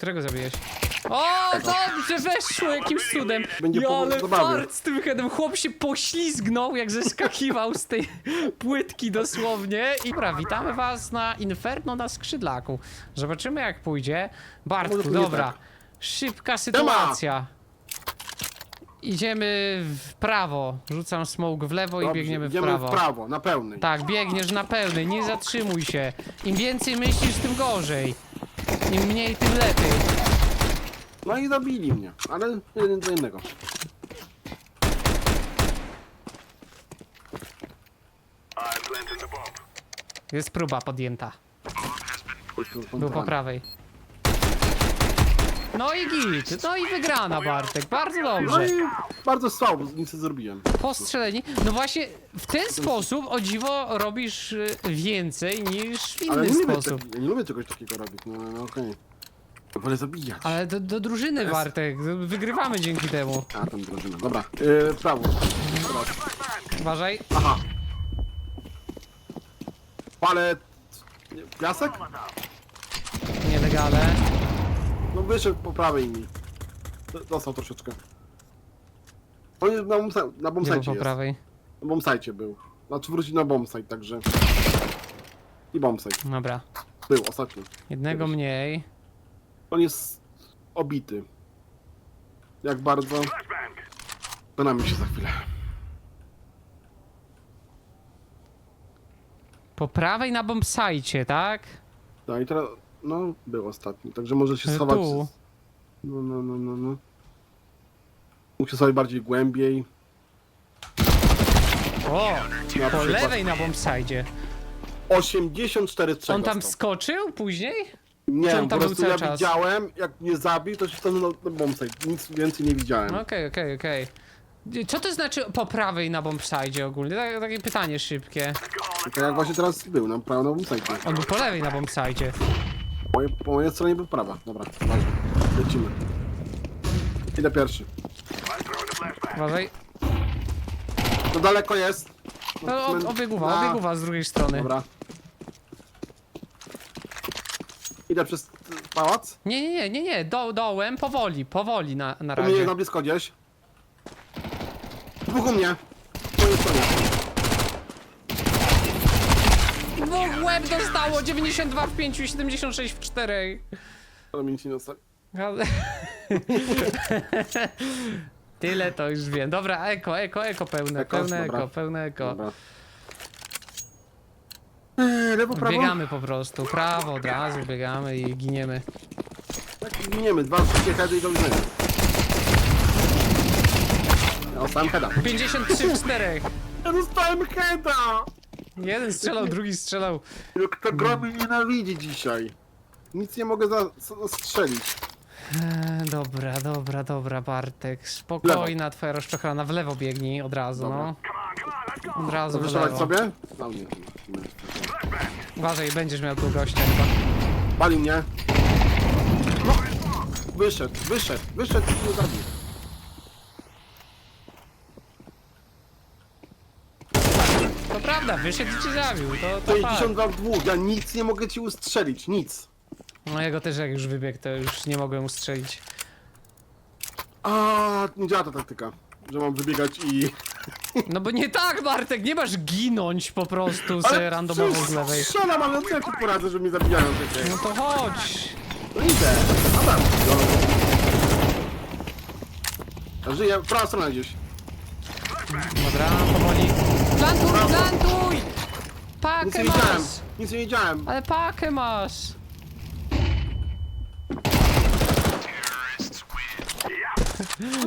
Którego zabiłeś? O, dobrze, weszło jakimś cudem. Będzie Ja, ale fart z tym headem. Chłop się poślizgnął, jak zeskakiwał z tej płytki dosłownie. I dobra, witamy was na Inferno na skrzydlaku. Zobaczymy jak pójdzie. Bartku, Może pójdzie dobra. tak. Szybka sytuacja. Idziemy w prawo. Rzucam smoke w lewo i Dobrze, biegniemy w idziemy prawo. w prawo, na pełnej. Tak, biegniesz na pełny, nie zatrzymuj się. Im więcej myślisz, tym gorzej. Im mniej, tym lepiej. No i zabili mnie, ale jeden do jednego. Jest próba podjęta. Był po prawej. No i git, no i wygrana Bartek, bardzo No dobrze. i bardzo słabo, nic nie zrobiłem. Postrzeleni. No właśnie, w ten sposób, o dziwo, robisz y, więcej niż w Ale inny nie lubię, sposób. nie lubię czegoś takiego robić, no, no okej. Wolę zabijać. Ale do, do drużyny, Bartek, wygrywamy dzięki temu. A, tam drużyna, dobra. Yy, prawo. Dobra. Uważaj. Aha. Palę... Piasek? Nielegale. No wyszedł po prawej mi. D- Dostał troszeczkę. On jest na, bombsa- na Gdzie był bombsite po jest. prawej? Na bombsite był. Znaczy wrócił na bombsite, także... I bombsite. Dobra. Był ostatni. Jednego Kiedyś. mniej. On jest obity. Jak bardzo? Przekonamy się za chwilę. Po prawej na bombsite, tak? No i teraz, no, był ostatni, także może się Ale schować. tu. No, no, no, no, no. Mógł się schować bardziej głębiej. O! Na Po przykład lewej na bombsite. 84 strzał On tam dostał. skoczył później? Nie, czy on po tam był prostu cały ja czas? widziałem, jak mnie zabił, to się stanął na, na bombsite. Nic więcej nie widziałem. Okej, okej, okej. Co to znaczy po prawej na bombsite ogólnie? Tak, takie pytanie szybkie. Tylko jak właśnie teraz był, na prawo na bombsite. On był po lewej na bombsite. Po, mojej- po mojej stronie był prawa. Dobra, ważne. Lecimy. Idę pierwszy. Uważaj. To daleko jest. No, o- obieguwa, A, obieguwa z drugiej strony. Dobra. Idę przez y, pałac. Nie, nie, nie, nie, nie, do, dołem, powoli, powoli na, na U mnie razie. na blisko gdzieś. Dwóch u mnie. Po mojej stronie. Dwóch łeb dostało, 92 w 5 i 76 w 4. Ale mi nic nie dostali. Ale- Tyle to już wiem. Dobra, eko, eko, eko pełne, Eko, pełne dobra. eko, pełne eko. Dobra. Eee, lewo, prawo? Biegamy po prostu, prawo od razu biegamy i giniemy. Tak, giniemy. Dwa wszystkie heady i do widzenia. Ja dostałem heada. 53 w 4. Ja dostałem heada! Jeden strzelał, drugi strzelał. Jak to gra mnie nienawidzi dzisiaj. Nic nie mogę za- zastrzelić. Eee, dobra, dobra, dobra, Bartek. Spokojna twoja rozczochrana. W lewo biegnij od razu, no. Od razu w lewo. sobie? No nie. Uważaj, będziesz miał tu gościa chyba. Pali mnie. No. Wyszedł, wyszedł, wyszedł i mnie zabił. To prawda, wyszedł i cię zabił, to, to fakt. 62 w dwóch, ja nic nie mogę ci ustrzelić, nic. No jego też jak już wybiegł, to już nie mogłem ustrzelić. A, nie działa ta taktyka, że mam wybiegać i... No bo nie tak, Bartek, nie masz ginąć po prostu z randomowo z lewej. Strzelam, ale co ja ci poradzę, że mnie zabijają takie. No to chodź. No idę, a tam. Ja żyję, prawa strona gdzieś. Dobra, powoli. Plantuj, plantuj! Nic Pakę nie widziałem, masz! nic nie widziałem. Ale pakę masz!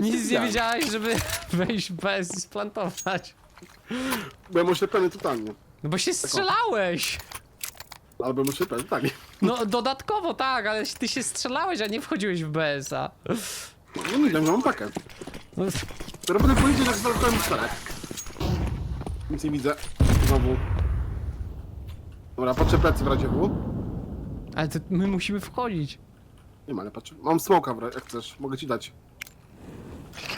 Nic nie wiedziałeś, żeby wejść bez i splantować. Byłem oślepiony totalnie. No bo się strzelałeś! Albo byłem oślepiony totalnie. No dodatkowo tak, ale ty się strzelałeś, a nie wchodziłeś w BS-a. No nie wiem, mam pakę. No, Teraz będę powiedzieć, jak zacząłem strzelać. Nic nie widzę. Znowu. Dobra, patrzę plecy w razie W. ale to my musimy wchodzić. Nie ma, ale patrzę. Mam smoka, w ra- jak chcesz. Mogę ci dać.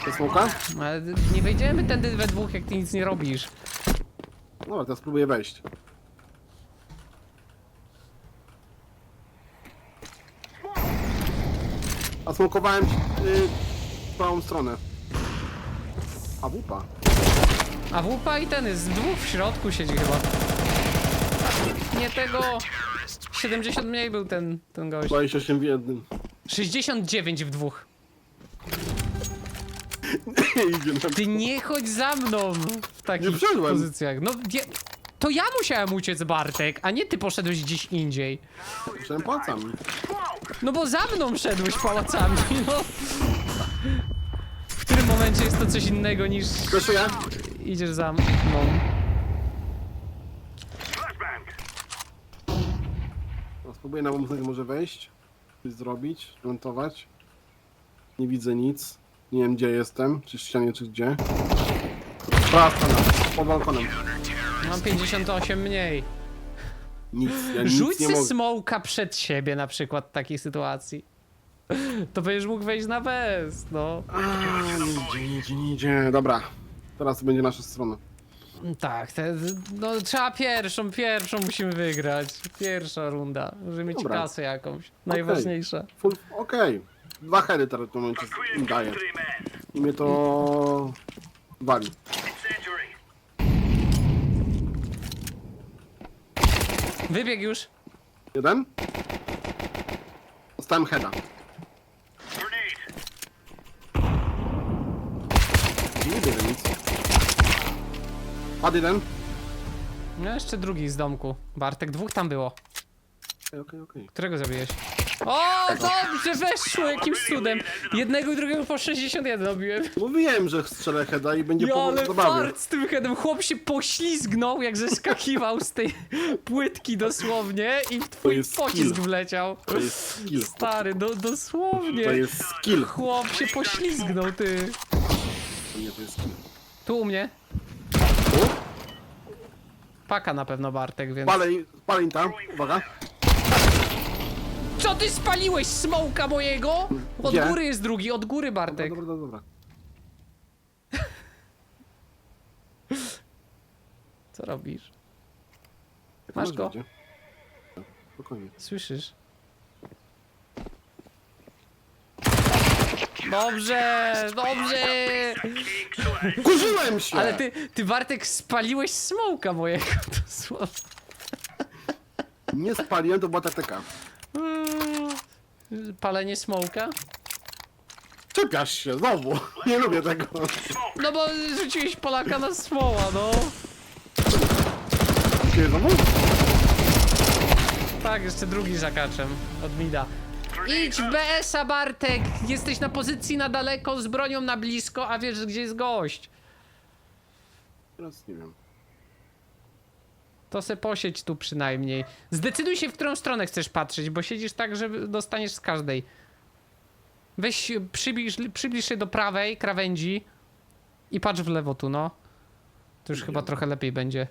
To smoka? Ale nie wejdziemy tędy we dwóch, jak ty nic nie robisz. Dobra, teraz spróbuję wejść. A smokowałem y, w prawą stronę. A wupa. A wupa i ten jest dwóch w środku siedzi chyba. Nie tego. 70 mniej był ten, ten gość. 28 w jednym. 69 w dwóch. Idzie na... Ty nie chodź za mną w takich Nie wszedłem. pozycjach. No ja, to ja musiałem uciec Bartek, a nie ty poszedłeś gdzieś indziej. Przed palcami. No bo za mną szedłeś pałacami, no. W którym momencie jest to coś innego niż Fleszuję. Idziesz za mną. No, spróbuję na wąsnego może wejść. Coś zrobić, plantować. Nie widzę nic. Nie wiem gdzie jestem, czy w ścianie, czy gdzie. Prawa strona, pod balkonem. Mam 58 mniej. Nic, ja Rzuć nic nie se mogę. smoka przed siebie na przykład w takiej sytuacji. To będziesz mógł wejść na bez, no. A, nie idzie, nie idzie, nie idzie. Dobra, teraz to będzie nasza strona. Tak, te, no trzeba pierwszą, pierwszą musimy wygrać. Pierwsza runda. Możemy mieć Dobra. kasę jakąś. Najważniejsza. Full, okej. Dwa heady teraz w tym momencie im daję. I mnie to... wali. Wybieg już. Jeden. Dostałem heada. Nie widzę nic. Padł jeden. No jeszcze drugi z domku. Bartek, dwóch tam było. Okej, okej, okej. Którego zabiłeś? O, dobrze, weszło jakimś cudem. Jednego i drugiego po 61 robiłem. Mówiłem, że strzelę heada i będzie Ja, po ale zabawie. fart z tym headem. Chłop się poślizgnął, jak zeskakiwał z tej płytki dosłownie i w twój jest pocisk skill. wleciał. To jest skill. Stary, do, dosłownie. To jest skill. Chłop się poślizgnął, ty. Nie, to jest skill. Tu u mnie. Paka na pewno Bartek, więc... Palę, palę im tam. Uwaga. Co ty spaliłeś smołka mojego? Od Gdzie? góry jest drugi, od góry Bartek. Dobra, dobra, dobra. Co robisz? Jak Masz go? będzie? Spokojnie. Słyszysz? Dobrze, dobrze! Kurzyłem się! Ale ty, ty Bartek spaliłeś smołka mojego dosłownie. Nie spaliłem, to była taktyka. Mm, Palenie smołka? Czepiasz się, znowu. Nie lubię tego. No bo rzuciłeś Polaka na smoła, no. Znowu? Tak, jeszcze drugi żakaczem od Mida. Idź BS-a Bartek! Jesteś na pozycji na daleko, z bronią na blisko, a wiesz gdzie jest gość. Teraz nie wiem. To se posiedź tu przynajmniej. Zdecyduj się, w którą stronę chcesz patrzeć, bo siedzisz tak, że dostaniesz z każdej. Weź, przybliż, przybliż się do prawej krawędzi i patrz w lewo tu, no. To już chyba trochę lepiej będzie.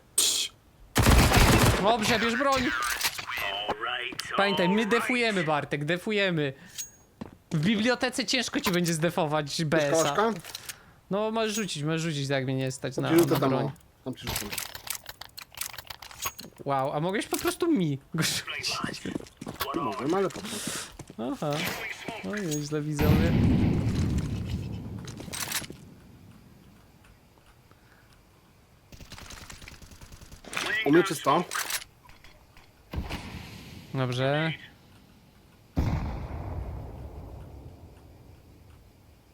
Dobrze, bierz broń. Pamiętaj, my defujemy, Bartek, defujemy. W bibliotece ciężko ci będzie zdefować BS-a. Kołaszka? No, możesz rzucić, możesz rzucić, jak mnie nie stać na, Ci rzucę na tam, broń. o. Tam ci. Wow, a mogłeś po prostu mi go rzucić. Nie mogę, ale po prostu. Aha. No nieźle widzowie. U mnie czysto. Dobrze.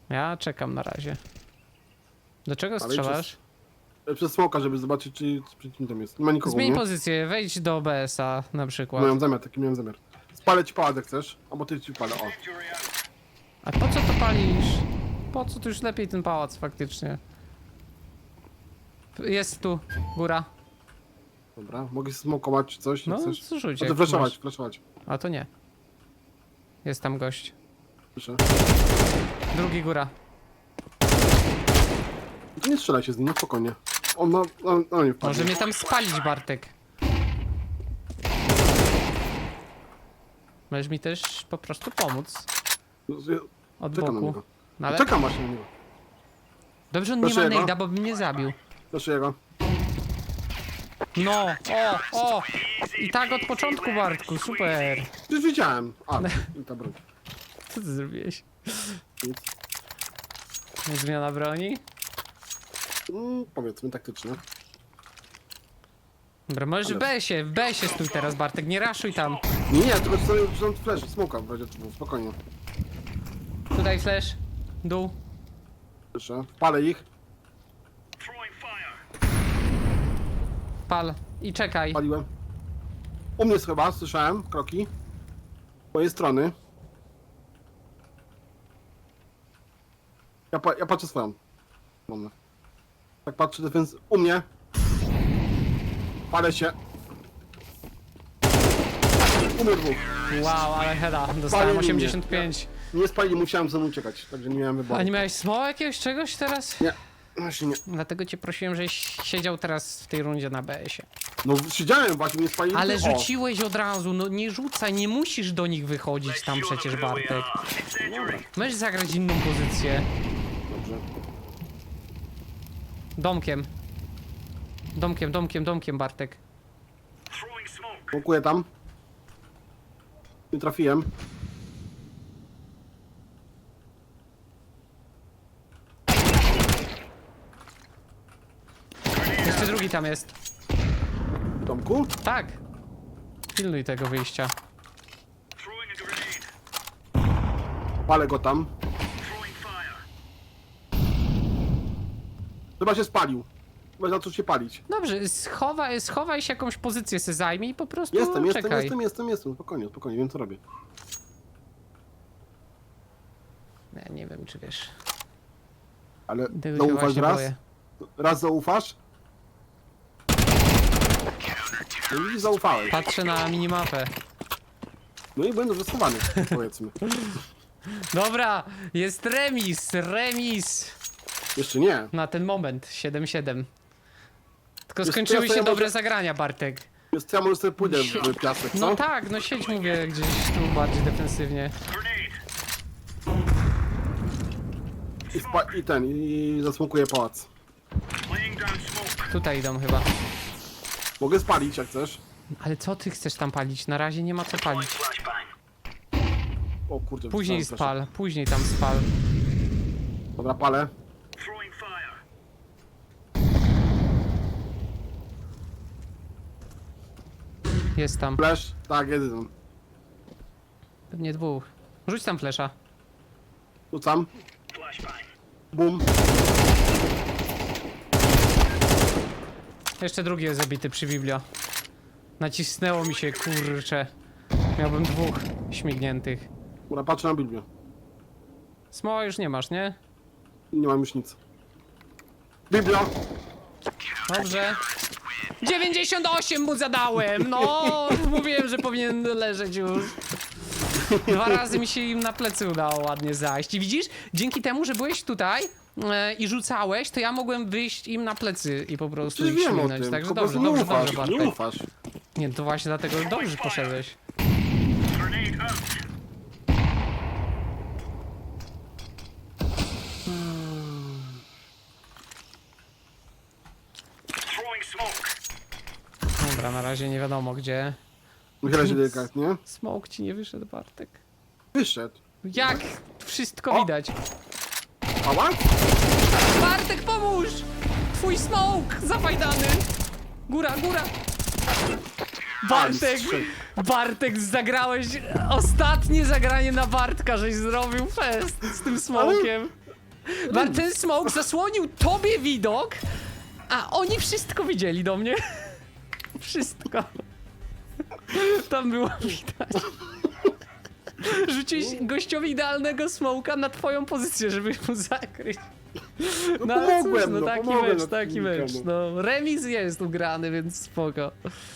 Ja czekam na razie. Do czego Ale strzelasz? Przez smoka, żeby zobaczyć, czy czy przeciwnikiem jest. Nie ma nikogo, Zmień nie? pozycję, wejdź do OBS-a na przykład. Miałem zamiar, taki miałem zamiar. Spalę ci pałac, jak chcesz. Albo ty ci palę, o. A po co to palisz? Po co tu już lepiej ten pałac faktycznie? Jest tu, góra. Dobra, mogę smokować czy coś, jak No, chcesz. co rzuć, A jak ty flashować, masz. flashować. A to nie. Jest tam gość. Słyszę. Drugi góra. To nie strzelaj się z nim, no spokojnie. On ma, on, on nie wpadnie. Może mnie tam spalić, Bartek. Możesz mi też po prostu pomóc. Od Czekam na boku. niego. No ale Czekam właśnie na niego. dobrze on nie ma Proszę jego. nejda, bo by mnie zabił. Proszę jego. No, o, o! I tak od początku, Bartku, super. Już widziałem. A, ta broń. Co ty zrobiłeś? Nic. Zmiana broni? Mm, powiedzmy taktyczne. Dobra, możesz w Ale- B-sie, w B-sie stój teraz Bartek, nie raszuj tam. Nie, nie, tylko sobie rzucam flash, smoka w razie czego, spokojnie. Tutaj flash, dół. Proszę, wpalę ich, Pal i czekaj. paliłem. U mnie jest chyba, słyszałem kroki. Z mojej strony. Ja, pa ja patrzę swoją. Moment. Tak patrzę defens... U mnie. Palę się. U mnie dwóch. Wow, ale heada, dostałem Palili mnie. 85. Nie spalili, musiałem ze mną uciekać, także nie miałem wyboru. A nie miałeś smoła jakiegoś czegoś teraz? Nie, właśnie nie. Dlatego cię prosiłem, żeś siedział teraz w tej rundzie na BS-ie. No siedziałem właśnie, nie spalili. Ale rzuciłeś od razu, no nie rzucaj, nie musisz do nich wychodzić tam przecież Bartek. Możesz zagrać inną pozycję. Dobrze. Domkiem. Domkiem, domkiem, domkiem Bartek. Smokuję tam. Nie trafiłem. Drugi tam jest. W domku? Tak. Pilnuj tego wyjścia. Palę go tam. Chyba się spalił. Chyba zaczął się palić. Dobrze, schowaj, schowaj się jakąś pozycję se zajmij i po prostu Jestem, jestem, czekaj. jestem, jestem, jestem. Spokojnie, spokojnie, wiem co robię. Ja nie wiem, czy wiesz. Ale Tego się zaufasz właśnie raz? boję. Raz zaufasz? No i zaufałeś. Patrzę na minimapę. No i byłem dobrze schowany, powiedzmy. Dobra, jest remis, remis. Jeszcze nie. Na ten moment, 7-7. Tylko Wiesz, skończyły ja się dobre zagrania, Bartek. Więc ja może sobie pójdę w piasek, co? No tak, no siedź mówię gdzieś tu bardziej defensywnie. I, spa- I ten, i zasmokuję pałac. Tutaj idą chyba. Mogę spalić jak chcesz. Ale co ty chcesz tam palić? Na razie nie ma co palić. O kurde. Później wrzucałem spal, później tam spal. Dobra, palę. Jest tam. Flash. Tak, jeden. Pewnie dwóch. Rzuć tam flesza. Rzucam. Bum. Jeszcze drugi jest zabity przy biblio. Nacisnęło mi się, kurcze. Miałbym dwóch śmigniętych. Dobra, patrzę na Biblię. Smoła już nie masz, nie? Nie mam już nic. Biblia! Dobrze. 98 mu zadałem! No, mówiłem, że powinien leżeć już. Dwa razy mi się im na plecy udało ładnie zajść. I widzisz, dzięki temu, że byłeś tutaj e, i rzucałeś, to ja mogłem wyjść im na plecy i po prostu Przecież ich wiem o śmignąć. tym, Także dobrze, nie dobrze, dobrze, nie Bartek. ufasz. Nie, to właśnie dlatego dobrze poszedłeś. Dobra, na razie nie wiadomo gdzie. Wychyla się delikatnie. Smoke ci nie wyszedł, Bartek. Wyszedł. Jak? Wszystko widać. Pałac? Bartek, pomóż! Twój smoke zafajdany! Góra, góra! Bartek! Bartek, zagrałeś ostatnie zagranie na Bartka, żeś zrobił fest z tym smokiem. Bart, ten smoke zasłonił tobie widok, a oni wszystko widzieli do mnie. Wszystko. Tam było widać. Rzuciłeś gościowi idealnego smoka na twoją pozycję, żeby mu zakryć. No, ale cóż, pomogłem, no no, taki pomogłem mecz, na taki chwilkę, mecz. no. No, remis jest ugrany, więc spoko.